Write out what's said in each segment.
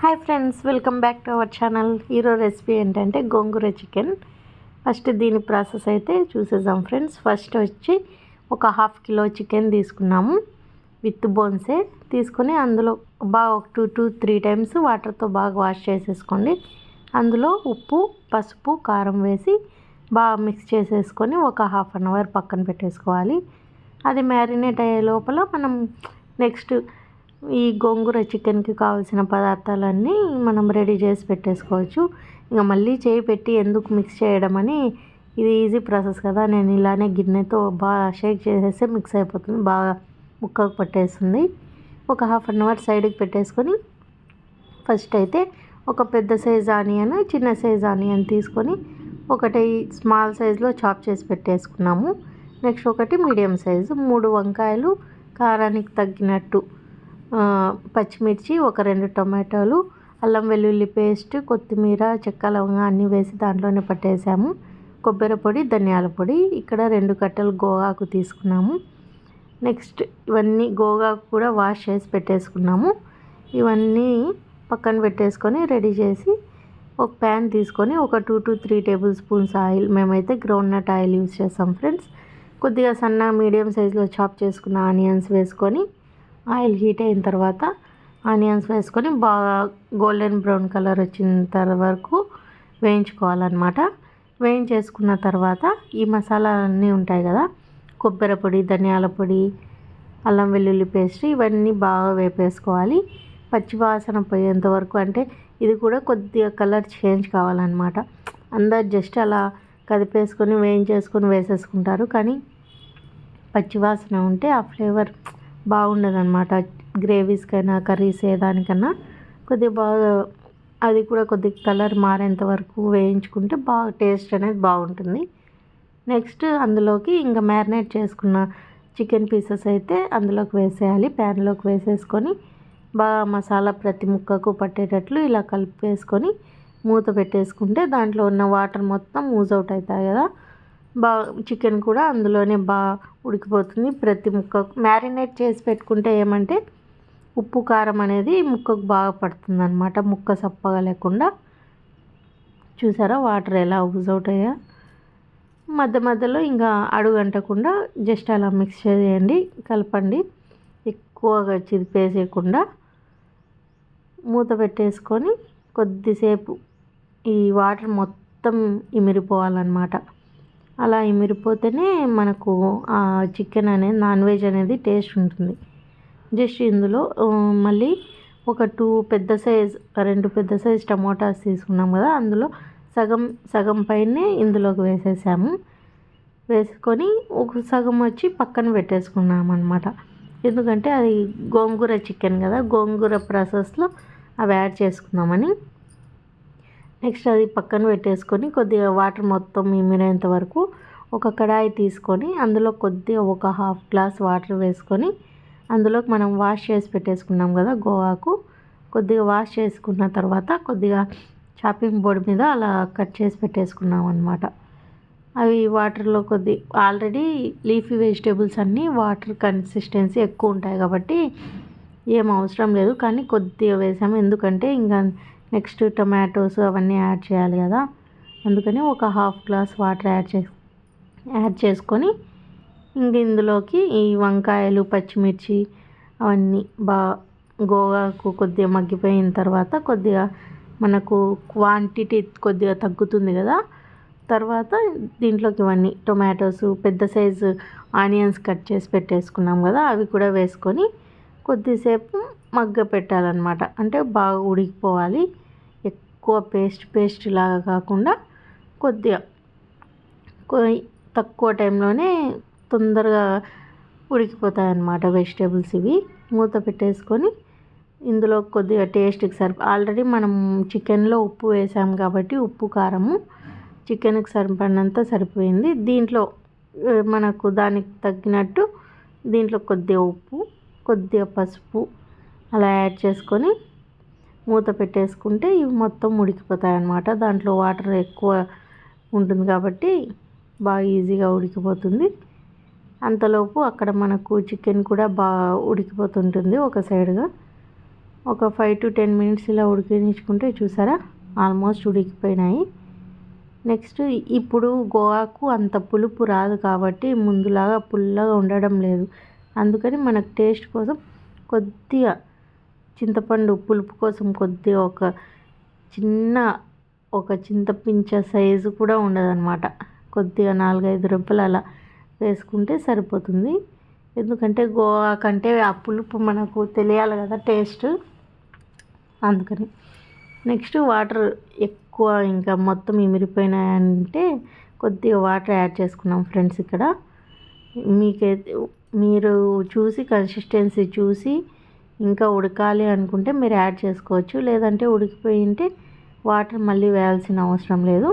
Hi friends welcome back to our channel ఈరోజు recipe ఏంటంటే gongura chicken first దీని process అయితే చూసేద్దాం ఫ్రెండ్స్ ఫస్ట్ వచ్చి ఒక హాఫ్ కిలో చికెన్ తీసుకున్నాము. విత్ బోన్సే తీసుకొని అందులో బాగా ఒక టూ టూ త్రీ టైమ్స్ వాటర్తో బాగా వాష్ చేసేసుకోండి. అందులో ఉప్పు పసుపు కారం వేసి బాగా మిక్స్ చేసేసుకొని ఒక హాఫ్ అన్ అవర్ పక్కన పెట్టేసుకోవాలి. అది మ్యారినేట్ అయ్యే లోపల మనం నెక్స్ట్ ఈ గోంగూర చికెన్కి కావాల్సిన పదార్థాలన్నీ మనం రెడీ చేసి పెట్టేసుకోవచ్చు. ఇంకా మళ్ళీ చేయి పెట్టి ఎందుకు మిక్స్ చేయడం అని ఇది ఈజీ ప్రాసెస్ కదా. నేను ఇలానే గిన్నెతో బాగా షేక్ చేసేస్తే మిక్స్ అయిపోతుంది. బాగా ముక్కకు పట్టేస్తుంది. ఒక హాఫ్ అన్ అవర్ సైడ్కి పెట్టేసుకొని ఫస్ట్ అయితే ఒక పెద్ద సైజ్ ఆనియన్ చిన్న సైజ్ ఆనియన్ తీసుకొని ఒకటి స్మాల్ సైజులో చాప్ చేసి పెట్టేసుకున్నాము. నెక్స్ట్ ఒకటి మీడియం సైజు మూడు వంకాయలు కారానికి తగ్గినట్టు పచ్చిమిర్చి ఒక రెండు టొమాటోలు అల్లం వెల్లుల్లి పేస్ట్ కొత్తిమీర చెక్క లవంగా అన్నీ వేసి దాంట్లోనే పట్టేసాము. కొబ్బరి పొడి ధనియాల పొడి. ఇక్కడ రెండు కట్టలు గోగాకు తీసుకున్నాము. నెక్స్ట్ ఇవన్నీ గోగాకు కూడా వాష్ చేసి పెట్టేసుకున్నాము. ఇవన్నీ పక్కన పెట్టేసుకొని రెడీ చేసి ఒక ప్యాన్ తీసుకొని ఒక two to three tablespoons oil మేమైతే గ్రౌండ్ నట్ ఆయిల్ యూస్ చేస్తాం ఫ్రెండ్స్. కొద్దిగా సన్న మీడియం సైజులో చాప్ చేసుకున్న ఆనియన్స్ వేసుకొని ఆయిల్ హీట్ అయిన తర్వాత ఆనియన్స్ వేసుకొని బాగా గోల్డెన్ బ్రౌన్ కలర్ వచ్చిన వరకు వేయించుకోవాలన్నమాట. వేయించేసుకున్న తర్వాత ఈ మసాలాలన్నీ ఉంటాయి కదా కొబ్బరి పొడి ధనియాల పొడి అల్లం వెల్లుల్లి పేస్ట్ ఇవన్నీ బాగా వేపేసుకోవాలి. పచ్చివాసన పోయేంత వరకు అంటే ఇది కూడా కొద్దిగా కలర్ చేంజ్ కావాలన్నమాట. అందరు జస్ట్ అలా కదిపేసుకొని వేయించేసుకొని వేసేసుకుంటారు. కానీ పచ్చివాసన ఉంటే ఆ ఫ్లేవర్ బాగుండదు అనమాట గ్రేవీస్కైనా కర్రీస్ ఏదానికన్నా కొద్దిగా బాగా అది కూడా కొద్దిగా కలర్ మారేంత వరకు వేయించుకుంటే బాగా టేస్ట్ అనేది బాగుంటుంది. నెక్స్ట్ అందులోకి ఇంకా మ్యారినేట్ చేసుకున్న చికెన్ పీసెస్ అయితే అందులోకి వేసేయాలి. ప్యాన్లోకి వేసేసుకొని బాగా మసాలా ప్రతి ముక్కకు పట్టేటట్లు ఇలా కలిపి వేసుకొని మూత పెట్టేసుకుంటే దాంట్లో ఉన్న వాటర్ మొత్తం మూజ్ అవుట్ అవుతాయి కదా. బాగా చికెన్ కూడా అందులోనే బాగా ఉడికిపోతుంది. ప్రతి ముక్కకు మ్యారినేట్ చేసి పెట్టుకుంటే ఏమంటే ఉప్పు కారం అనేది ముక్కకు బాగా పడుతుంది అనమాట ముక్క సప్పగా లేకుండా. చూసారా? వాటర్ ఎలా యూజ్ అవుట్ అయ్యా? మధ్య మధ్యలో ఇంకా అడుగంటకుండా జస్ట్ అలా మిక్స్ చేయండి కలపండి. ఎక్కువగా చిదిపేసేయకుండా మూత పెట్టేసుకొని కొద్దిసేపు ఈ వాటర్ మొత్తం ఇమిరిపోవాలన్నమాట. అలా ఇమిరిపోతేనే మనకు ఆ చికెన్ అనేది నాన్ వెజ్ అనేది టేస్ట్ ఉంటుంది. జస్ట్ ఇందులో మళ్ళీ ఒక టూ పెద్ద సైజ్ రెండు పెద్ద సైజ్ టమోటాస్ తీసుకున్నాం కదా అందులో సగం సగం పైనే ఇందులోకి వేసేసాము. వేసుకొని ఒక సగం వచ్చి పక్కన పెట్టేసుకున్నాం అనమాట ఎందుకంటే అది గోంగూర చికెన్ కదా గోంగూర ప్రాసెస్లో అవి యాడ్ చేసుకుందామని నెక్స్ట్ అది పక్కన పెట్టేసుకొని కొద్దిగా వాటర్ మొత్తం ఇమిరేంత వరకు ఒక కడాయి తీసుకొని అందులో కొద్దిగా ఒక హాఫ్ గ్లాస్ వాటర్ వేసుకొని అందులోకి మనం వాష్ చేసి పెట్టేసుకున్నాం కదా గోవాకు. కొద్దిగా వాష్ చేసుకున్న తర్వాత కొద్దిగా చాపింగ్ బోర్డు మీద అలా కట్ చేసి పెట్టేసుకున్నాం అనమాట అవి వాటర్లో కొద్ది ఆల్రెడీ లీఫీ వెజిటేబుల్స్ అన్నీ వాటర్ కన్సిస్టెన్సీ ఎక్కువ ఉంటాయి కాబట్టి ఏం అవసరం లేదు. కానీ కొద్దిగా వేసాము. ఎందుకంటే ఇంకా నెక్స్ట్ టొమాటోస్ అవన్నీ యాడ్ చేయాలి కదా. అందుకని ఒక హాఫ్ గ్లాస్ వాటర్ యాడ్ చే యాడ్ చేసుకొని ఇంక ఇందులోకి ఈ వంకాయలు పచ్చిమిర్చి అవన్నీ బాగా గోగాకు కొద్దిగా మగ్గిపోయిన తర్వాత కొద్దిగా మనకు క్వాంటిటీ కొద్దిగా తగ్గుతుంది కదా. తర్వాత దీంట్లోకి ఇవన్నీ టొమాటోస్ పెద్ద సైజు ఆనియన్స్ కట్ చేసి పెట్టేసుకున్నాం కదా అవి కూడా వేసుకొని కొద్దిసేపు మగ్గ పెట్టాలన్నమాట. అంటే బాగా ఉడికిపోవాలి. ఎక్కువ పేస్ట్ పేస్ట్ లాగా కాకుండా కొద్దిగా. తక్కువ టైంలోనే తొందరగా ఉడికిపోతాయి అన్నమాట వెజిటేబుల్స్ ఇవి. మూత పెట్టేసుకొని ఇందులో కొద్దిగా టేస్ట్కి సరిప ఆల్రెడీ మనం చికెన్లో ఉప్పు వేసాం కాబట్టి ఉప్పు కారము చికెన్కి సరిపడినంత సరిపోయింది. దీంట్లో మనకు దానికి తగ్గినట్టు దీంట్లో కొద్దిగా ఉప్పు కొద్దిగా పసుపు అలా యాడ్ చేసుకొని మూత పెట్టేసుకుంటే ఇవి మొత్తం ఉడికిపోతాయి అన్నమాట దాంట్లో వాటర్ ఎక్కువ ఉంటుంది కాబట్టి బాగా ఈజీగా ఉడికిపోతుంది. అంతలోపు అక్కడ మనకు చికెన్ కూడా బాగా ఉడికిపోతుంటుంది ఒక సైడ్గా. ఒక ఫైవ్ టు టెన్ మినిట్స్ ఇలా ఉడికించుకుంటే చూసారా? ఆల్మోస్ట్ ఉడికిపోయినాయి. నెక్స్ట్ ఇప్పుడు గోవాకు అంత పులుపు రాదు కాబట్టి ముందులాగా పుల్లగా ఉండడం లేదు. అందుకని మనకు టేస్ట్ కోసం కొద్దిగా చింతపండు పులుపు కోసం కొద్దిగా ఒక చిన్న ఒక చింతపించ సైజు కూడా ఉండదన్నమాట. కొద్దిగా నాలుగైదు రూపాయలు అలా వేసుకుంటే సరిపోతుంది. ఎందుకంటే గోవా కంటే ఆ పులుపు మనకు తెలియాలి కదా టేస్ట్. అందుకని నెక్స్ట్ వాటర్ ఎక్కువ ఇంకా మొత్తం ఇమిరిపోయినాయంటే కొద్దిగా వాటర్ యాడ్ చేసుకున్నాం ఫ్రెండ్స్ ఇక్కడ. మీకైతే మీరు చూసి కన్సిస్టెన్సీ చూసి ఇంకా ఉడకాలి అనుకుంటే మీరు యాడ్ చేసుకోవచ్చు. లేదంటే ఉడికిపోయి ఉంటే వాటర్ మళ్ళీ వేయాల్సిన అవసరం లేదు.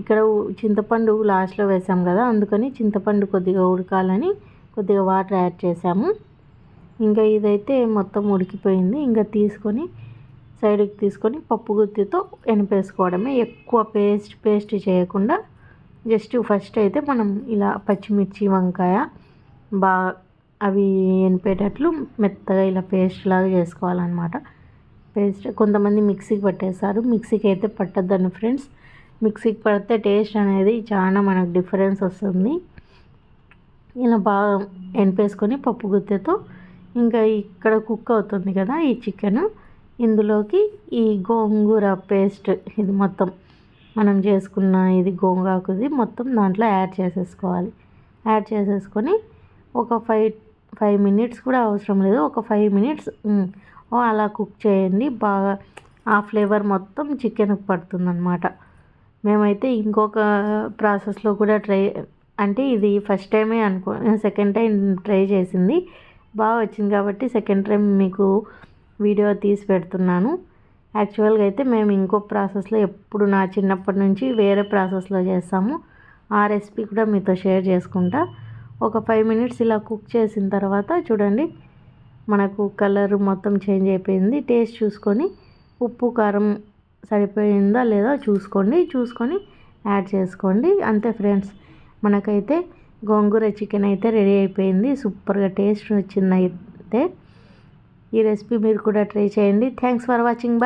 ఇక్కడ చింతపండు లాస్ట్లో వేసాం కదా అందుకని చింతపండు కొద్దిగా ఉడకాలని కొద్దిగా వాటర్ యాడ్ చేసాము. ఇంకా ఇదైతే మొత్తం ఉడికిపోయింది. ఇంకా తీసుకొని సైడ్కి తీసుకొని పప్పు గుత్తితో ఎనిపేసుకోవడమే. ఎక్కువ పేస్ట్ పేస్ట్ చేయకుండా జస్ట్ ఫస్ట్ అయితే మనం ఇలా పచ్చిమిర్చి వంకాయ బాగా అవి ఎనిపేటట్లు మెత్తగా ఇలా పేస్ట్ లాగా చేసుకోవాలన్నమాట. పేస్ట్ కొంతమంది మిక్సీకి పట్టేస్తారు. మిక్సీకి అయితే పట్టద్దండి ఫ్రెండ్స్. మిక్సీకి పడితే టేస్ట్ అనేది చాలా మనకు డిఫరెన్స్ వస్తుంది. ఇలా బాగా ఎనిపేసుకొని పప్పు గుత్తెతో ఇంకా ఇక్కడ కుక్ అవుతుంది కదా ఈ చికెన్. ఇందులోకి ఈ గోంగూర పేస్ట్ ఇది మొత్తం. మనం చేసుకున్న ఇది గోంగాకుది మొత్తం దాంట్లో యాడ్ చేసేసుకోవాలి. యాడ్ చేసేసుకొని ఒక ఫైవ్ ఫైవ్ మినిట్స్ కూడా అవసరం లేదు. ఒక ఫైవ్ మినిట్స్ అలా కుక్ చేయండి. బాగా ఆ ఫ్లేవర్ మొత్తం చికెన్కి పడుతుందన్నమాట. మేమైతే ఇంకొక ప్రాసెస్లో కూడా ట్రై అంటే ఇది ఫస్ట్ టైమే అనుకో సెకండ్ టైం ట్రై చేసింది. బాగా వచ్చింది కాబట్టి సెకండ్ టైం మీకు వీడియో తీసి పెడుతున్నాను. యాక్చువల్గా అయితే మేము ఇంకో ప్రాసెస్లో ఎప్పుడు నా చిన్నప్పటి నుంచి వేరే ప్రాసెస్లో చేస్తాము. ఆ రెసిపీ కూడా మీతో షేర్ చేసుకుంటా. ఒక ఫైవ్ మినిట్స్ ఇలా కుక్ చేసిన తర్వాత చూడండి మనకు కలర్ మొత్తం చేంజ్ అయిపోయింది. టేస్ట్ చూసుకొని ఉప్పు కారం సరిపోయిందా లేదా చూసుకోండి. చూసుకొని యాడ్ చేసుకోండి. అంతే ఫ్రెండ్స్ మనకైతే గోంగూర చికెన్ అయితే రెడీ అయిపోయింది. సూపర్గా టేస్ట్ వచ్చింది అయితే ఈ రెసిపీ మీరు కూడా ట్రై చేయండి. Thanks for watching bye